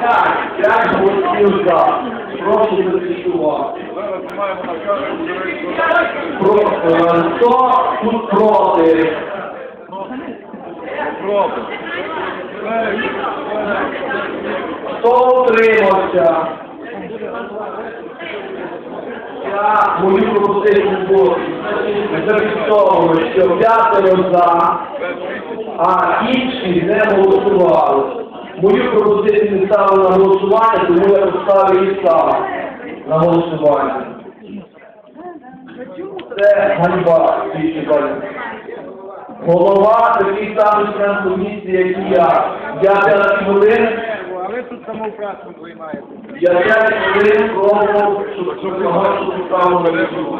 П'ять, п'ять голосів за. Прошу зафіксувати. Хто тут проти. Хто утримався? Я мою пропозицію буду зафіксовано, що п'ятеро за, а інші не голосували. Мою пропозицію не ставили на голосування, тому я поставив її сам на голосування. Це ганьба, кажуть. Голова такий самий член комісії, як і я. Я 5 хвилин, А ви тут самоуправством займаєте. я 5 хвилин пробував, щоб справу не було.